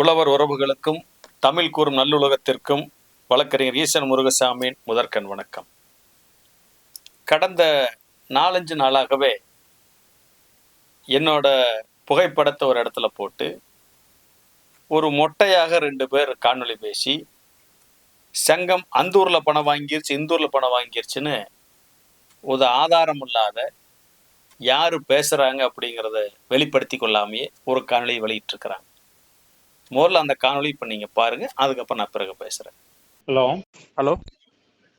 உழவர் உறவுகளுக்கும் தமிழ் கூறும் நல்லுலகத்திற்கும் வழக்கறிஞர் ஈசன் முருகசாமியின் முதற்கண் வணக்கம். கடந்த நாலஞ்சு நாளாகவே என்னோட புகைப்படத்தை ஒரு இடத்துல போட்டு ஒரு மொட்டையாக ரெண்டு பேர் காணொலி பேசி சங்கம் அந்த ஊரில் பணம் வாங்கிருச்சு இந்த ஊரில் பணம் வாங்கிருச்சுன்னு ஒரு ஆதாரம் இல்லாத யார் பேசுகிறாங்க அப்படிங்கிறத வெளிப்படுத்தி கொள்ளாமையே ஒரு காணொலியை வெளியிட்டிருக்கிறாங்க. முதல்ல அந்த காணொளி இப்போ நீங்கள் பாருங்கள் அதுக்கப்புறம் நான் பிறகு பேசுகிறேன் ஹலோ. ஹலோ.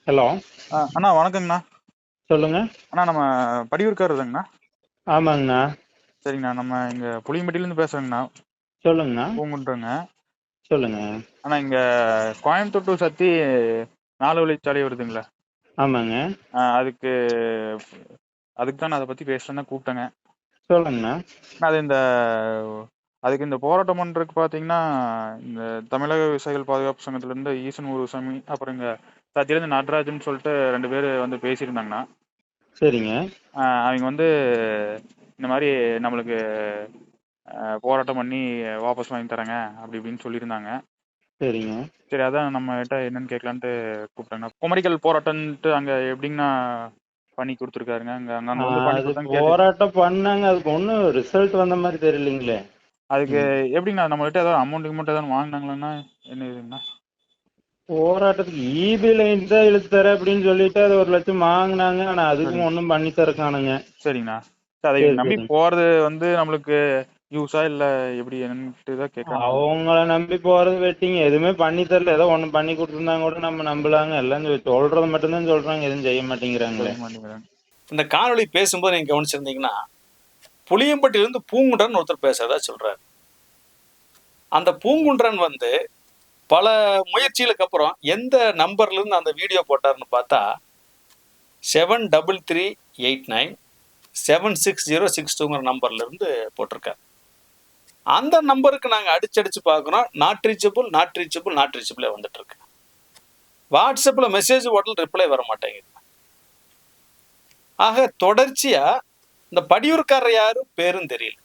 ஹலோ. ஆ அண்ணா வணக்கங்கண்ணா சொல்லுங்க. அண்ணா நம்ம படியூர்க்கார் ஆமாங்கண்ணா. சரிங்கண்ணா நம்ம இங்கே புளியம்பட்டியிலேருந்து பேசுகிறேங்கண்ணா சொல்லுங்கண்ணா. பூங்குன்றங்க. சொல்லுங்க. அண்ணா இங்கே கோயம்புத்தூர் to சத்தி நாலு வழிச்சாலை வருதுங்களா. ஆமாங்க. அதுக்கு அதுக்கு தான் நான் அதை பற்றி பேசுகிறேன் தான் கூப்பிட்டேங்க. சொல்லுங்கண்ணா. அண்ணா, அது இந்த அதுக்கு இந்த போராட்டம் பண்ணுறதுக்கு பார்த்தீங்கன்னா இந்த தமிழக விவசாயிகள் பாதுகாப்பு சங்கத்துலேருந்து ஈசன் முருகசாமி அப்புறம் இங்கே சத்தியிலேருந்து நடராஜன் சொல்லிட்டு ரெண்டு பேர் வந்து பேசியிருந்தாங்கண்ணா சரிங்க. அவங்க வந்து இந்த மாதிரி நம்மளுக்கு போராட்டம் பண்ணி வாபஸ் வாங்கி தராங்க அப்படி இப்படின்னு சொல்லியிருந்தாங்க. சரிங்க. சரி அதான் நம்ம கிட்ட என்னன்னு கேட்கலான்ட்டு கூப்பிட்டாங்க. குமரிக்கல் போராட்டம்ட்டு அங்கே எப்படிங்கண்ணா பண்ணி கொடுத்துருக்காருங்க? அங்கே அங்கே போராட்டம் பண்ணாங்க. அதுக்கு ஒன்றும் ரிசல்ட் வந்த மாதிரி தெரியலீங்களே. அதுக்கு எப்படிங்கண்ணா? நம்ம கிட்ட ஏதாவது அமௌண்ட் கிமௌண்ட் ஏதாவது வாங்கினாங்களாண்ணா? என்ன இதுங்கண்ணா போராட்டத்துக்கு இபி லைன் தான் இழுத்து தர அப்படின்னு சொல்லிட்டு அது ஒரு லட்சம் வாங்கினாங்க. ஆனா அதுக்கும் ஒன்றும் பண்ணி தர காணுங்க சரிங்கண்ணா. சரி, அதை நம்பி சரி. போகிறது வந்து நம்மளுக்கு யூஸா இல்லை எப்படி என்னன்ட்டு தான் கேட்கலாம் அவங்கள நம்பி போறது வெட்டிங்க. எதுவுமே பண்ணி தரல. ஏதோ ஒண்ணு பண்ணி கொடுத்துருந்தாங்க கூட நம்ம நம்பலாங்க. எல்லாம் சொல்றது மட்டும்தான் சொல்றாங்க. எதுவும் செய்ய மாட்டேங்கிறாங்களே. மாட்டேங்கிறாங்க. இந்த காணொளி பேசும்போது நீங்கள் கவனிச்சிருந்தீங்கன்னா புளியம்பட்டியிலிருந்து பூங்குன்றன் ஒருத்தர் பேசுறதா சொல்றாரு. அந்த பூங்குன்றன் வந்து பல முயற்சிகளுக்கு அப்புறம் எந்த நம்பர்லேருந்து அந்த வீடியோ போட்டாருன்னு பார்த்தா seven double three eight nine seven six zero six டூங்கிற நம்பர்லேருந்து போட்டிருக்காரு. அந்த நம்பருக்கு நாங்கள் அடிச்சடிச்சு பார்க்குறோம். Not reachable not reachable not ரீச்சபிளே வந்துட்டுருக்கு வாட்ஸ்அப்பில் மெசேஜ் ஓட்டல் ரிப்ளை வர மாட்டேங்குது. ஆக தொடர்ச்சியாக இந்த படியூர்காரர் யாரு? பேரும் தெரியல.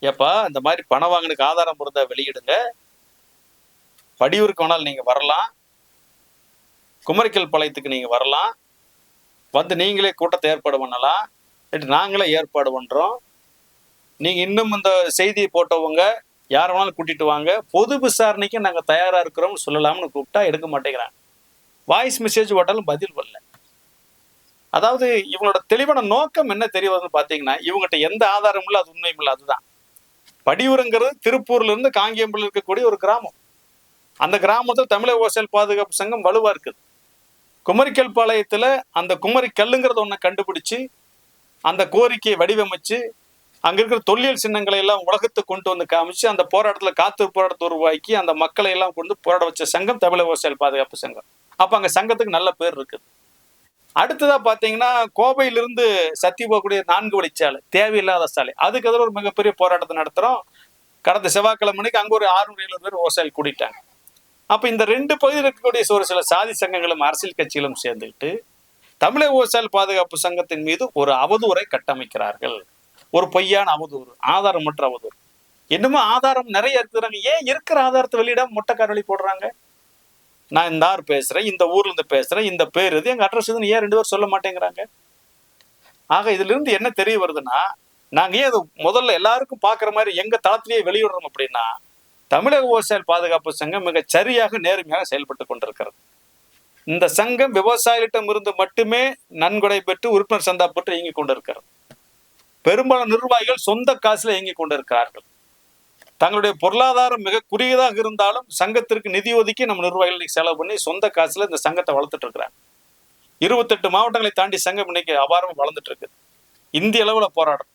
ஏப்பா இந்த மாதிரி பணம் வாங்கினுக்கு ஆதாரம் இருந்தா வெளியிடுங்க. படியூருக்கு வேணாலும் நீங்க வரலாம். குமரிக்கல் பாளையத்துக்கு நீங்க வரலாம். வந்து நீங்களே கூட்டத்தை ஏற்பாடு பண்ணலாம். நாங்களே ஏற்பாடு பண்றோம். நீங்க இன்னும் இந்த செய்தியை போட்டவங்க யார் வேணாலும் கூட்டிட்டு வாங்க. பொது விசாரணைக்கு நாங்க தயாரா இருக்கிறோம்னு சொல்லலாம்னு கூப்பிட்டா எடுக்க மாட்டேங்கிறாங்க. வாய்ஸ் மெசேஜ் போட்டாலும் பதில் வரல. அதாவது இவங்களோட தெளிவான நோக்கம் என்ன தெரிய பார்த்தீங்கன்னா இவங்ககிட்ட எந்த ஆதாரமும் இல்லை அது உண்மையும் இல்லை அதுதான். படியூருங்கிறது திருப்பூர்ல இருந்து காங்கேயம்புல இருக்கக்கூடிய ஒரு கிராமம். அந்த கிராமத்தில் தமிழக ஓசல் பாதுகாப்பு சங்கம் வலுவா இருக்குது. குமரிக்கல் பாளையத்துல அந்த குமரி கல்லுங்கிறத ஒன்றை கண்டுபிடிச்சு அந்த கோரிக்கையை வடிவமைச்சு அங்க இருக்கிற தொல்லியல் சின்னங்களை எல்லாம் உலகத்துக்கு கொண்டு வந்து காமிச்சு அந்த போராட்டத்துல காத்து போராட்டத்தை உருவாக்கி அந்த மக்களை எல்லாம் கொண்டு போராட வச்ச சங்கம் தமிழக விவசாயிகள் பாதுகாப்பு சங்கம். அப்ப அங்க சங்கத்துக்கு நல்ல பேர் இருக்குது. அடுத்ததா பாத்தீங்கன்னா கோவையிலிருந்து சத்தி போகக்கூடிய நான்கு வழிச்சாலை தேவையில்லாத சாலை. அதுக்கு எதிராக ஒரு மிகப்பெரிய போராட்டத்தை நடத்துறோம். கடந்த செவ்வாய்க்கிழமை மணிக்கு அங்க ஒரு ஆறுநூறு ஏழு பேர் விவசாயிகள் கூட்டிட்டாங்க அப்ப இந்த ரெண்டு பகுதியில் இருக்கக்கூடிய ஒரு சில சாதி சங்கங்களும் அரசியல் கட்சிகளும் சேர்ந்துக்கிட்டு தமிழக விவசாயிகள் பாதுகாப்பு சங்கத்தின் மீது ஒரு அவதூறை கட்டமைக்கிறார்கள். ஒரு பொய்யான அவதூறு ஆதாரமற்ற அவதூறு. இன்னமும் ஆதாரம் நிறைய இருக்கிறாங்க ஏன் இருக்கிற ஆதாரத்தை வெளியிடாம மொட்டைக்காரளி போடுறாங்க? நான் இந்த ஆறு பேசுகிறேன் இந்த ஊர்லேருந்து பேசுகிறேன் இந்த பேர் இது எங்கள் அட்ரஸ் இதுன்னு ஏன் ரெண்டு பேரும் சொல்ல மாட்டேங்கிறாங்க? ஆக இதுலேருந்து என்ன தெரிய வருதுன்னா நாங்கள் ஏன் அது முதல்ல எல்லாருக்கும் பார்க்குற மாதிரி எங்கள் தளத்திலேயே வெளியிடுறோம் அப்படின்னா தமிழக விவசாய பாதுகாப்பு சங்கம் மிக சரியாக நேர்மையாக செயல்பட்டு கொண்டிருக்கிறது. இந்த சங்கம் விவசாயிகளிடம் இருந்து மட்டுமே நன்கொடை பெற்று உறுப்பினர் சந்தா பெற்று இயங்கிக் கொண்டிருக்கிறது. பெரும்பாலான நிர்வாகிகள் சொந்த காசில் இயங்கிக் கொண்டிருக்கிறார்கள். தங்களுடைய பொருளாதாரம் மிக குறுகியதாக இருந்தாலும் சங்கத்திற்கு நிதி ஒதுக்கி நம்ம நிர்வாகிகள் இன்னைக்கு செலவு பண்ணி சொந்த காசுல இந்த சங்கத்தை வளர்த்துட்டு இருக்கிறாங்க. இருபத்தெட்டு மாவட்டங்களை தாண்டி சங்கம் இன்னைக்கு அபாரமாக வளர்ந்துட்டு இருக்கு. இந்திய அளவில் போராடும்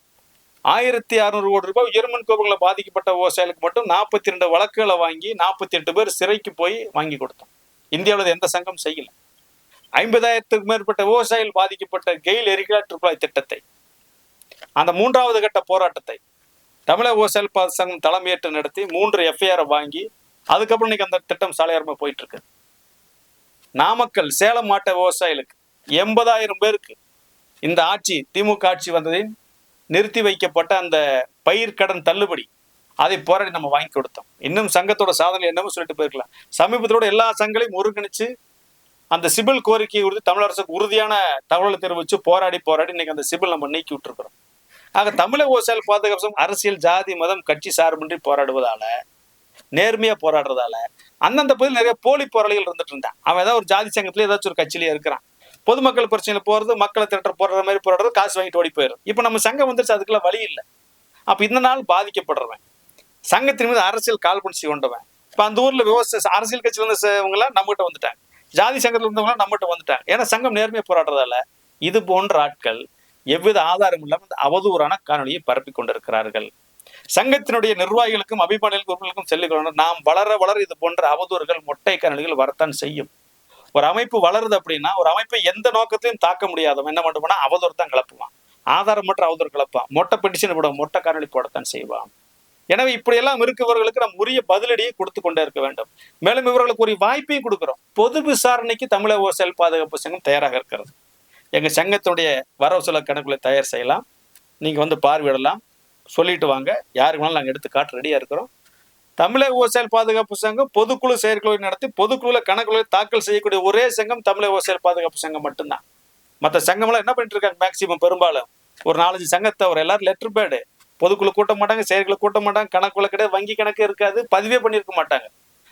ஆயிரத்தி அறுநூறு கோடி ரூபாய் உயர்மன் கோபங்களை பாதிக்கப்பட்ட விவசாயிகளுக்கு மட்டும் நாற்பத்தி ரெண்டு வழக்குகளை வாங்கி நாற்பத்தி எட்டு பேர் சிறைக்கு போய் வாங்கி கொடுத்தோம். இந்தியாவில் எந்த சங்கம் செய்யல. ஐம்பதாயிரத்துக்கு மேற்பட்ட விவசாயிகள் பாதிக்கப்பட்ட கெயில் எரிகலா ட்ரிபிளாய் திட்டத்தை. அந்த மூன்றாவது கட்ட போராட்டத்தை தமிழக விவசாய பாது சங்கம் தலைமையேற்று நடத்தி மூன்று எஃப்ஐஆரை வாங்கி அதுக்கப்புறம் இன்னைக்கு அந்த திட்டம் சாலையாரமா போயிட்டு இருக்கு நாமக்கல் சேலம் மாட்ட விவசாயிகளுக்கு எண்பதாயிரம் பேருக்கு இந்த ஆட்சி திமுக ஆட்சி வந்ததில் நிறுத்தி வைக்கப்பட்ட அந்த பயிர்க்கடன் தள்ளுபடி அதை போராடி நம்ம வாங்கி கொடுத்தோம். இன்னும் சங்கத்தோட சாதனை என்னமோ சொல்லிட்டு போயிருக்கலாம். சமீபத்தோட எல்லா சங்கங்களையும் ஒருங்கிணைச்சு அந்த சிபில் கோரிக்கையை உறுதி தமிழரசுக்கு உறுதியான தகவலை தெரிவிச்சு போராடி போராடி இன்னைக்கு அந்த சிபில் நம்ம நீக்கி விட்டுருக்குறோம். ஆக தமிழக விவசாயிகள் பாதுகாப்பு அரசியல் ஜாதி மதம் கட்சி சார்பின்றி போராடுவதால நேர்மையா போராடுறதால அந்தந்த பகுதியில் நிறைய போலி போராளிகள் இருந்துட்டு இருந்தான் அவன் ஏதாவது ஒரு ஜாதி சங்கத்துல ஏதாச்சும் ஒரு கட்சியிலேயே இருக்கிறான். பொதுமக்கள் பிரச்சனையில போறது மக்களை திரட்ட போடுற மாதிரி போராடுறது காசு வாங்கிட்டு ஓடி போயிடும் இப்போ நம்ம சங்கம் வந்துருச்சு அதுக்கெல்லாம் வழி இல்லை. அப்ப இந்த நாள் பாதிக்கப்படுறவன். சங்கத்தின் மீது அரசியல் கால் கொண்டவன். இப்ப அந்த ஊர்ல விவசாய அரசியல் கட்சியில இருந்தவங்களாம் நம்மகிட்ட வந்துட்டாங்க. ஜாதி சங்கத்தில் இருந்தவங்களாம் நம்மகிட்ட வந்துட்டாங்க. ஏன்னா சங்கம் நேர்மையை போராடுறதால இது போன்ற ஆட்கள் எவ்வித ஆதாரம் இல்லாமல் அவதூறான காணொலியை பரப்பி கொண்டிருக்கிறார்கள். சங்கத்தினுடைய நிர்வாகிகளுக்கும் அபிமானிகளுக்கும் உறுப்பினர்களுக்கும் சொல்லிக் நாம் வளர வளர இது போன்ற அவதூறுகள் மொட்டை காணொலிகள் வரத்தான் செய்யும். ஒரு அமைப்பு வளருது அப்படின்னா ஒரு அமைப்பை எந்த நோக்கத்தையும் தாக்க முடியாதவன் என்ன பண்ணுவான்னா அவதூறு தான் கிளப்புவான். ஆதாரமற்ற அவதூறு கிளப்பான். மொட்டை பெட்டிஷன் போட மொட்டை காணொலி போடத்தான் செய்வான். எனவே இப்படியெல்லாம் இருக்கவர்களுக்கு நாம் உரிய பதிலடியை கொடுத்து கொண்டே இருக்க வேண்டும். மேலும் இவர்களுக்கு ஒரு வாய்ப்பையும் கொடுக்கிறோம். பொது விசாரணைக்கு தமிழக செயல் பாதுகாப்பு சங்கம் தயாராக இருக்கிறது. எங்கள் சங்கத்தினுடைய வரவு செலவு கணக்குகளை தயார் செய்யலாம். நீங்கள் வந்து பார்வையிடலாம். சொல்லிட்டு வாங்க. யாருக்கு வேணாலும் நாங்கள் எடுத்து காட்டு ரெடியாக இருக்கிறோம். தமிழக விவசாயிகள் பாதுகாப்பு சங்கம் பொதுக்குழு செயற்குழு நடத்தி பொதுக்குழுல கணக்குகளை தாக்கல் செய்யக்கூடிய ஒரே சங்கம் தமிழக விவசாயிகள் பாதுகாப்பு சங்கம் மட்டும்தான். மற்ற சங்கம்லாம் என்ன பண்ணிட்டு இருக்காங்க? மேக்சிமம் பெரும்பாலும். ஒரு நாலஞ்சு சங்கத்தை ஒரு எல்லாரும் லெட்டர் பேடு பொதுக்குழு கூட்ட மாட்டாங்க செயற்குழு கூட்ட மாட்டாங்க கணக்குள்ள கிடையாது வங்கி கணக்கு இருக்காது பதிவே பண்ணியிருக்க மாட்டாங்க.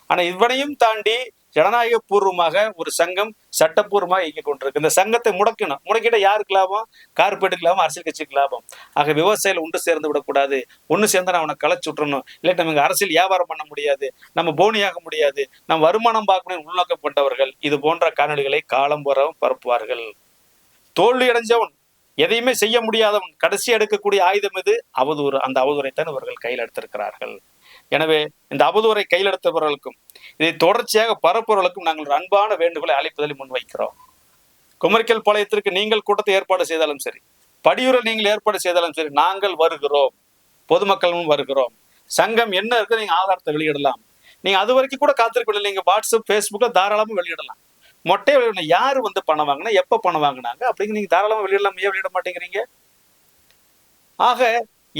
ஆனால் இவனையும் தாண்டி ஜனநாயக பூர்வமாக ஒரு சங்கம் சட்டப்பூர்வமாக இயங்கிக் கொண்டிருக்கு. இந்த சங்கத்தை முடக்கணும். முடக்கிட்ட யாருக்கு லாபம்? கார்பரேட்டுக்கு லாபம் அரசியல் கட்சிக்கு லாபம். ஆக விவசாயிகள் ஒன்று சேர்ந்து விடக்கூடாது. ஒன்று சேர்ந்து அவனை களைச்சு விட்டுறணும். இல்லாட்டி நம்ம அரசியல் வியாபாரம் பண்ண முடியாது. நம்ம போனியாக முடியாது. நம்ம வருமானம் பார்க்கணும் உள்நோக்கப்பட்டவர்கள் இது போன்ற காணொலிகளை காலம் போறவும் பரப்புவார்கள். தோல்வி அடைஞ்சவன் எதையுமே செய்ய முடியாதவன் கடைசி எடுக்கக்கூடிய ஆயுதம் இது அவதூறு. அந்த அவதூறைத்தான் இவர்கள் கையில் எடுத்திருக்கிறார்கள். எனவே இந்த அவதூறை கையில் எடுத்தவர்களுக்கும் இதை தொடர்ச்சியாக பரப்புவர்களுக்கும் நாங்கள் ஒரு அன்பான வேண்டுகோளை அழைப்பதில் முன்வைக்கிறோம். குமரிக்கல் பாளையத்திற்கு நீங்கள் கூட்டத்தை ஏற்பாடு செய்தாலும் சரி படியூரில் நீங்கள் ஏற்பாடு செய்தாலும் சரி நாங்கள் வருகிறோம். பொதுமக்களும் வருகிறோம். சங்கம் என்ன இருக்கு நீங்க ஆதாரத்தை வெளியிடலாம். நீங்க அது வரைக்கும் கூட காத்திருக்கவில்லை. நீங்க வாட்ஸ்அப் ஃபேஸ்புக்ல தாராளமா வெளியிடலாம். மொட்டை வெளியிடணும். யாரு வந்து பணம் வாங்கினா எப்ப பணம் வாங்கினாங்க? அப்படிங்க நீங்க தாராளமா வெளியிடலாம். ஏன் வெளியிட மாட்டேங்கிறீங்க? ஆக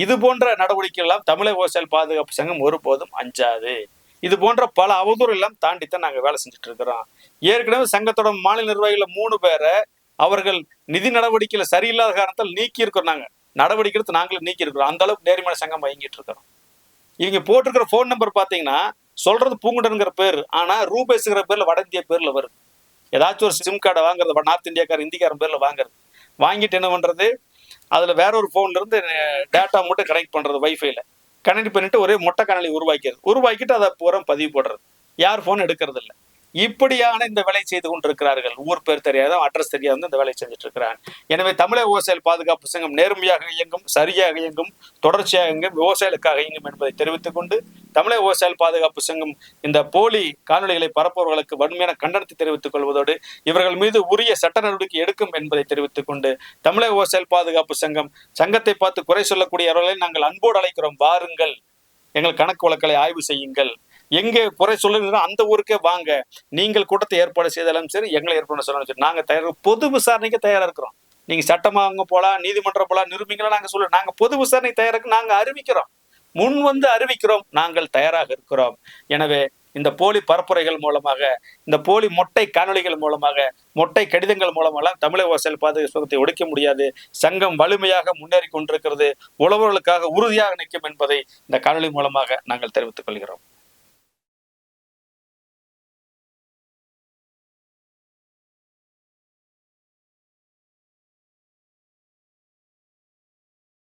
இது போன்ற நடவடிக்கைகள் எல்லாம் தமிழக விவசாயிகள் பாதுகாப்பு சங்கம் ஒருபோதும் அஞ்சாது. இது போன்ற பல அவதூறு எல்லாம் தாண்டித்தான் நாங்கள் வேலை செஞ்சுட்டு இருக்கிறோம். ஏற்கனவே சங்கத்தோட மாநில நிர்வாகிகள் மூணு பேரை அவர்கள் நிதி நடவடிக்கையில் சரியில்லாத காரணத்தால் நீக்கி இருக்கிறோம் நாங்க. நடவடிக்கை எடுத்து நாங்களும் நீக்கி இருக்கிறோம் அந்த அளவுக்கு நேர்மையான சங்கம் வாங்கிட்டு இருக்கிறோம். இவங்க போட்டிருக்கிற ஃபோன் நம்பர் பார்த்தீங்கன்னா சொல்றது பூங்குடனுங்கிற பேர். ஆனால் ரூபேஸுங்கிற பேரில் வட இந்திய பேரில் வருது. ஏதாச்சும் ஒரு சிம் கார்டை வாங்குறது நார்த் இந்தியாக்கார இந்திக்காரன் பேரில் வாங்குறது. வாங்கிட்டு என்ன பண்ணுறது அதுல வேற ஒரு போன்ல இருந்து டேட்டா மட்டும் கனெக்ட் பண்றது வைஃபைல கனெக்ட் பண்ணிட்டு ஒரே மொட்டை கணலி உருவாக்கிறது உருவாக்கிட்டு அதை பூரா பதிவு போடுறது. யார் போன் எடுக்கிறது இல்லை இப்படியான இந்த வேலை செய்து கொண்டிருக்கிறார்கள். ஊர் பேர் தெரியாத அட்ரஸ் தெரியாத இந்த வேலை செஞ்சுட்டு இருக்கிறாங்க. எனவே தமிழக விவசாயிகள் பாதுகாப்பு சங்கம் நேர்மையாக இயங்கும் சரியாக இயங்கும் தொடர்ச்சியாக இயங்கும் விவசாயிகளுக்காக இயங்கும் என்பதை தெரிவித்துக் கொண்டு தமிழக விவசாயிகள் பாதுகாப்பு சங்கம் இந்த போலி காணொலிகளை பரப்புவர்களுக்கு வன்மையான கண்டனத்தை தெரிவித்துக் கொள்வதோடு இவர்கள் மீது உரிய சட்ட நடவடிக்கை எடுக்கும் என்பதை தெரிவித்துக் கொண்டு தமிழக விவசாயிகள் பாதுகாப்பு சங்கம் சங்கத்தை பார்த்து குறை சொல்லக்கூடியவர்களை நாங்கள் அன்போடு அழைக்கிறோம். வாருங்கள். எங்கள் கணக்கு வழக்கலை ஆய்வு செய்யுங்கள். எங்கே குறை சொல்லுங்க அந்த ஊருக்கே வாங்க. நீங்கள் கூட்டத்தை ஏற்பாடு செய்தாலும் சரி எங்களை ஏற்பாடு சொல்லணும் சரி நாங்க தயார் பொது விசாரணைக்கு தயாரா இருக்கிறோம். நீங்க சட்டமாக அங்கே போலாம் நீதிமன்றம் போகலாம் நிரூபிங்களா நாங்க சொல்லுவோம் நாங்க பொது விசாரணைக்கு தயாராக நாங்க அறிவிக்கிறோம். முன் வந்து அறிவிக்கிறோம் நாங்கள் தயாராக இருக்கிறோம். எனவே இந்த போலி பரப்புரைகள் மூலமாக இந்த போலி மொட்டை காணொளிகள் மூலமாக மொட்டை கடிதங்கள் மூலமெல்லாம் தமிழக அரசியல் பாதுகாப்பு சுகத்தை ஒடுக்க முடியாது. சங்கம் வலிமையாக முன்னேறி கொண்டிருக்கிறது. உழவர்களுக்காக உறுதியாக நிற்கும் என்பதை இந்த காணொளி மூலமாக நாங்கள் தெரிவித்துக் கொள்கிறோம்.